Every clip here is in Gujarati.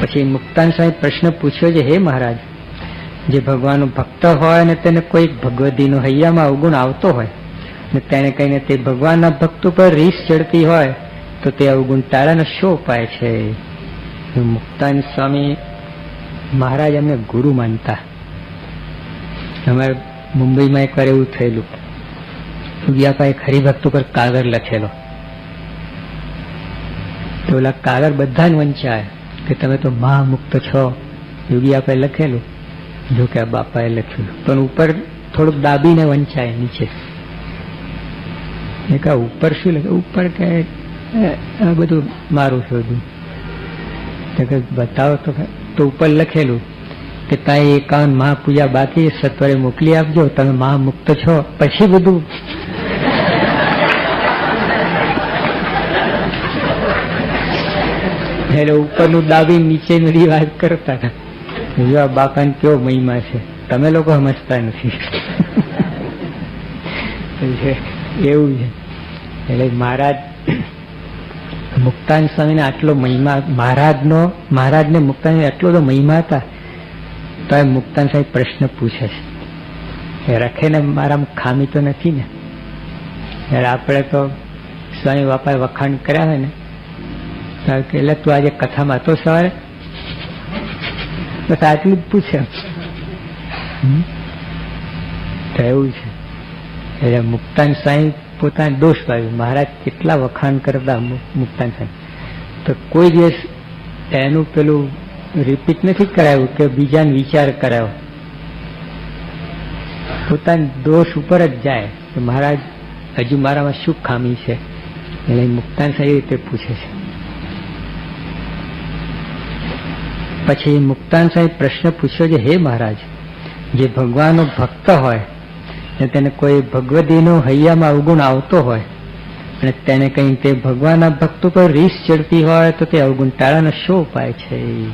પછી મુક્તાન સ્વામી પ્રશ્ન પૂછ્યો છે, હે મહારાજ, જે ભગવાનનો ભક્ત હોય ને તેને કોઈ ભગવદીનો હૈયામાં અવગુણ આવતો હોય ને તેને કહીને તે ભગવાનના ભક્ત ઉપર રીસ ચડતી હોય, તો તે અવગુણ ટાળાનો શો ઉપાય છે? મુક્તાન સ્વામી મહારાજ અમને ગુરુ માનતા. અમારે મુંબઈમાં એકવાર એવું થયેલું. સુગિયાપા એક હરિભક્ત ઉપર કાગળ લખેલો. તો ઓલા કાગળ બધા જ વંચાય. કે તમે તો મહામુક્ત છો. યોગી આપે લખેલું, જો કે બાપાએ લખ્યું પણ ઉપર થોડુંક દાબીને વંચાય નીચે. એ કા ઉપર શું લખે ઉપર કે આ બધું મારું શોધું તો કે બતાવો તો તો ઉપર લખેલું કે તાઈ એકાવન મહાપૂજા બાકી સત્વરે મોકલી આપજો, તમે મહામુક્ત છો. પછી બધું એટલે ઉપરનું દાબી નીચે બધી વાત કરતા હતા. જો બાપાને કેવો મહિમા છે. તમે લોકો સમજતા નથી. એવું છે. એટલે મહારાજ મુક્તાન સ્વામીને આટલો મહિમા, મહારાજનો, મહારાજને મુક્તાન આટલો તો મહિમા હતા, તો એ મુક્તાન સાહેબ પ્રશ્ન પૂછે છે. રખે ને મારામાં ખામી તો નથી ને? આપણે તો સ્વામી બાપાએ વખાણ કર્યા હોય ને ત્યારે કે એટલે તું આજે કથામાં હતો સવારે બસ આટલું જ પૂછે એવું છે એટલે મુક્તાન સ્વામી પોતાને દોષ પાડ્યું મહારાજ કેટલા વખાણ કરતા મુક્તાન સ્વામી તો કોઈ દિવસ એનું પેલું રિપીટ નથી કરાયું કે બીજાને વિચાર કરાયો પોતાના દોષ ઉપર જ જાય કે મહારાજ હજુ મારામાં શું ખામી છે એટલે મુક્તાન સાહેબ રીતે પૂછે છે પછી મુક્તાન સાહેબ પ્રશ્ન પૂછ્યો છે હે મહારાજ, જે ભગવાનનો ભક્ત હોય ને તેને કોઈ ભગવદીનો હૈયામાં અવગુણ આવતો હોય અને તેને કંઈ તે ભગવાનના ભક્ત ઉપર રીસ ચડતી હોય તો તે અવગુણ ટાળાનો શું ઉપાય છે?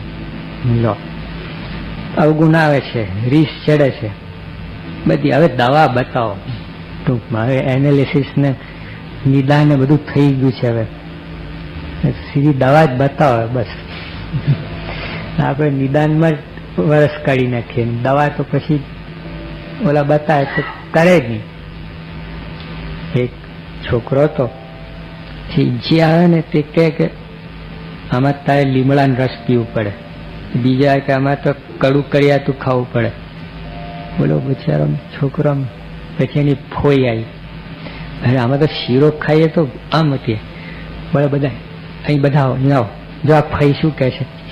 લો, અવગુણ આવે છે, રીસ ચડે છે. બધી, હવે દવા બતાવો. ટૂંકમાં, હવે એનાલિસિસ ને નિદાન ને બધું થઈ ગયું છે હવે. સીધી દવા જ બતાવો, બસ. આપણે નિદાનમાં જ વરસ કાઢી નાખીએ દવા તો પછી ઓલા બતાવે તો કરે જ નહીં. એક છોકરો પછી જે આવે ને તે કે, આમાં તારે લીમડાનો રસ પીવું પડે. બીજા કે, આમાં તો કડું કરિયાતું ખાવું પડે. બોલો, બિચારો છોકરો પછી એની ફોઈ આવી. અરે, આમાં તો શીરો ખાઈએ તો આમ હતી. બોલે, બધા, અહીં બધા આવો. જો આ ફઈ શું કહે છે?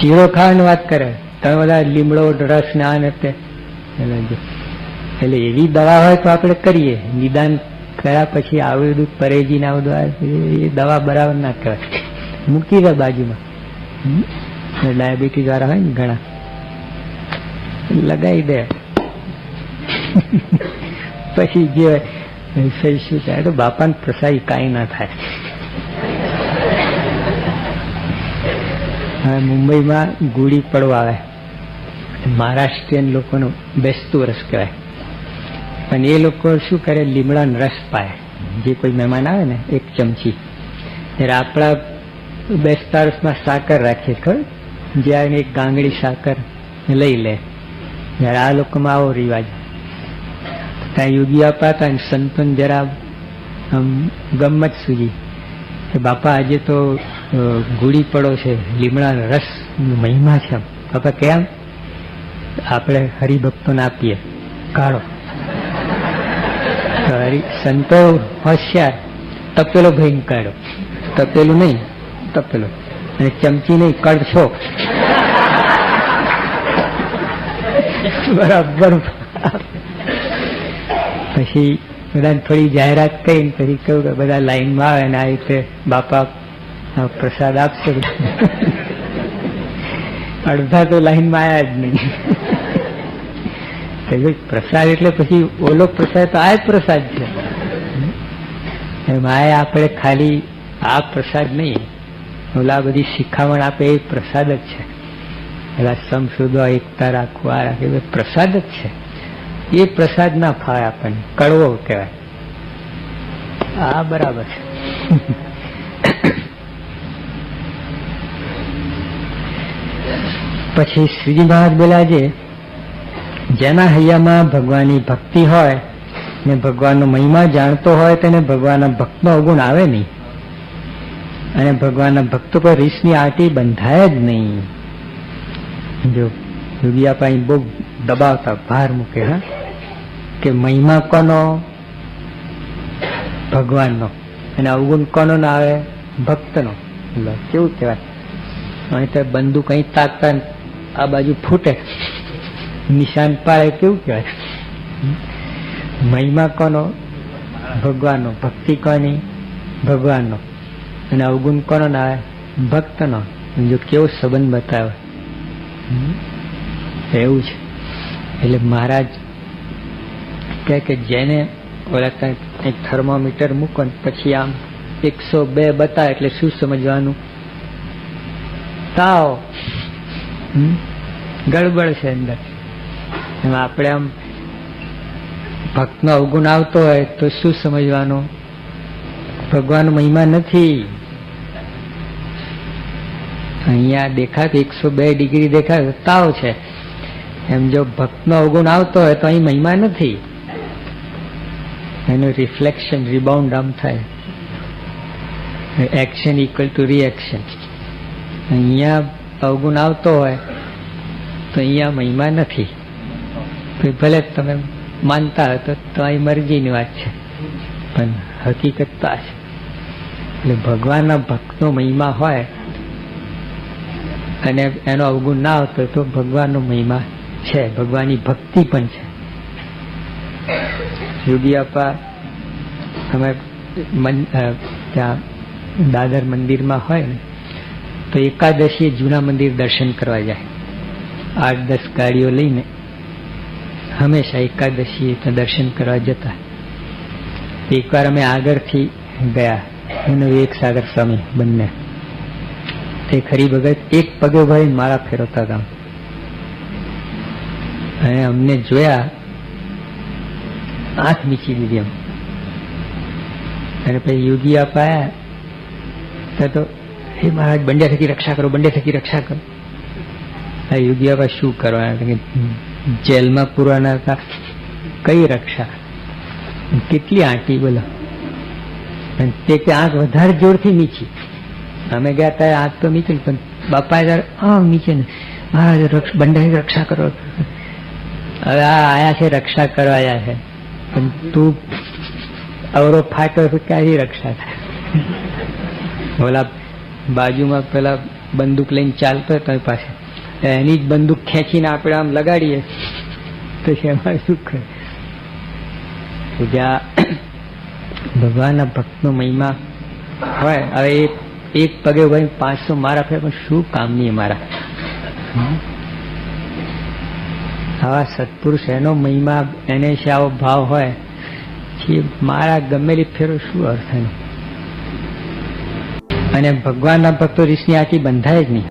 શીરો ખાવાની વાત કરે. તમે બધા લીમડો, રસ ને આ તે એટલે એવી દવા હોય તો આપણે કરીએ. નિદાન કર્યા પછી આવું બધું પરેજી ને આવું એ દવા બરાબર ના કહેવાય. મૂકી દે બાજુમાં. ડાયાબિટીસ વાળા હોય ને ઘણા. લગાવી દે. પછી જે, શું થાય તો બાપાને પ્રસાદી કાંઈ ના થાય. હવે મુંબઈમાં ગુડી પડવા આવે. મહારાષ્ટ્રીયન લોકોનું બેસતું રસ કહેવાય. અને એ લોકો શું કરે? લીમડાનો રસ પાય. જે કોઈ મહેમાન આવે ને, એક ચમચી. ત્યારે આપણા બેસતા રસમાં સાકર રાખીએ ખબર? જ્યાં એક ગાંગડી સાકર લઈ લે. જ્યારે આ લોકોમાં આવો રિવાજ. ત્યાં યોગી અપાતા સંતોન જરા આમ ગમત સૂજી કે બાપા, આજે તો ગુડી પડો છે, લીમડાનો રસ, મહિમા છે આપણે કેમ? આપણે હરિભક્તોને આપીએ. કાળો સંતો હોશિયાર. તપેલો ભાઈ કાઢો તપેલું નહીં, તપેલો. અને ચમચી નહીં, કડછો. બરાબર. પછી બધાને થોડી જાહેરાત કરીને પછી કહ્યું કે બધા લાઈનમાં આવે ને આ રીતે બાપા પ્રસાદ આપશે? અડધા તો લાઈનમાં આવ્યા જ નહીં. પ્રસાદ એટલે પછી ઓલો પ્રસાદ તો આ જ પ્રસાદ છે. એમાં આપણે ખાલી આ પ્રસાદ નહીં. ઓલા બધી શિખામણ આપે એ પ્રસાદ જ છે. પેલા સમસુદો એકતા રાખવા આ રાખવું પ્રસાદ જ છે. એ પ્રસાદ ના ફાવે આપણને. કડવો કહેવાય. આ બરાબર છે. પછી શ્રીજી મહારાજ બોલ્યા છે, જેના હૈયામાં ભગવાનની ભક્તિ હોય ને ભગવાનનો મહિમા જાણતો હોય તેને ભગવાનના ભક્તનો અવગુણ આવે નહીં. અને ભગવાનના ભક્તો પર રીસની આટી બંધાય જ નહીં. જો દુગિયા પાસે બહુ દબાવતા ભાર મૂકે, હા, કે મહિમા કોનો? ભગવાનનો. અને અવગુણ કોનો ના આવે? ભક્તનો. એટલે કેવું કહેવાય? અહીં તો બંદૂક અહીં તાકતા આ બાજુ ફૂટે. નિશાન પાડે કેવું કહેવાય? મહિમા કોનો? ભગવાનનો. ભક્તિ કોની? ભગવાનનો. અને અવગુણ કોનો ના ભક્તનો. જો કેવો સંબંધ બતાવે? એવું છે. એટલે મહારાજ કહે કે જેને ઓલા કંઈક થર્મોમીટર મૂકો ને પછી આમ એકસો બે બતાવે એટલે શું સમજવાનું? તાવ? ગડબડ છે અંદર. એમાં આપણે આમ ભક્તનો અવગુણ આવતો હોય તો શું સમજવાનું? ભગવાન મહિમા નથી. અહીંયા દેખાતું એકસો બે ડિગ્રી દેખાય, તાવ છે. એમ જો ભક્તનો અવગુણ આવતો હોય તો અહીં મહિમા નથી. એનું રિફ્લેક્શન રિબાઉન્ડ આમ થાય. એક્શન ઇક્વલ ટુ રિએક્શન અહીંયા અવગુણ આવતો હોય, તો અહીંયા મહિમા નથી. તો ભલે તમે માનતા હોય તો તમારી મરજીની વાત છે. પણ હકીકત તો આ છે. એટલે ભગવાનના ભક્તનો મહિમા હોય અને એનો અવગુણ ના આવતો તો ભગવાનનો મહિમા છે. ભગવાનની ભક્તિ પણ છે. યોગી આપા, અમે ત્યાં દાદર મંદિરમાં હોય ને તો એકાદશીએ જૂના મંદિર દર્શન કરવા જાય. આઠ દસ ગાડીઓ લઈને હંમેશા એકાદશીએ દર્શન કરવા જતા. એકવાર અમે આગળથી ગયા. હું ને વિવેક સાગર સ્વામી બંને. તે ખરી ભગત એક પગે ભાઈ મારા ફેરવતા ગામ. અને અમને જોયા, આંખ મીચી દીધી એમ. અને પછી યોગી અપાયા તો હે મહારાજ બંડ્યા થકી રક્ષા કરો, બંડે થકી રક્ષા કરો. આ યોગી આપા શું કરવાના જેલમાં પૂરવાના હતા. કઈ રક્ષા? કેટલી આંટી બોલો. તે કે આંખ વધારે જોરથી નીચી અમે ગયા ત્યારે આંખ તો નીચે પણ બાપા જયારે આ નીચે ને મહારાજ બંડાઈ રક્ષા કરો. હવે આ આયા છે, રક્ષા કરવા આયા છે. પણ તું અવરો ફાટો ક્યાંથી રક્ષા થાય? ઓલા બાજુમાં પેલા બંદૂક લઈને ચાલતો હતો પાસે. એની જ બંદૂક ખેંચીને આપણે આમ લગાડીએ. તો એમાં શું કરે? ભગવાનના ભક્તનો મહિમા હોય, હવે એક એક પગે ભાઈ પાંચસો મારા ફેર, પણ શું કામની મારા હમ? આવા સત્પુરુષ એનો મહિમા, એને છે આવો ભાવ હોય મારા ગમેલી ફેરો શું અર્થ એનો? અને ભગવાનના ભક્તો ઋષિ આખી બંધાય જ નહીં.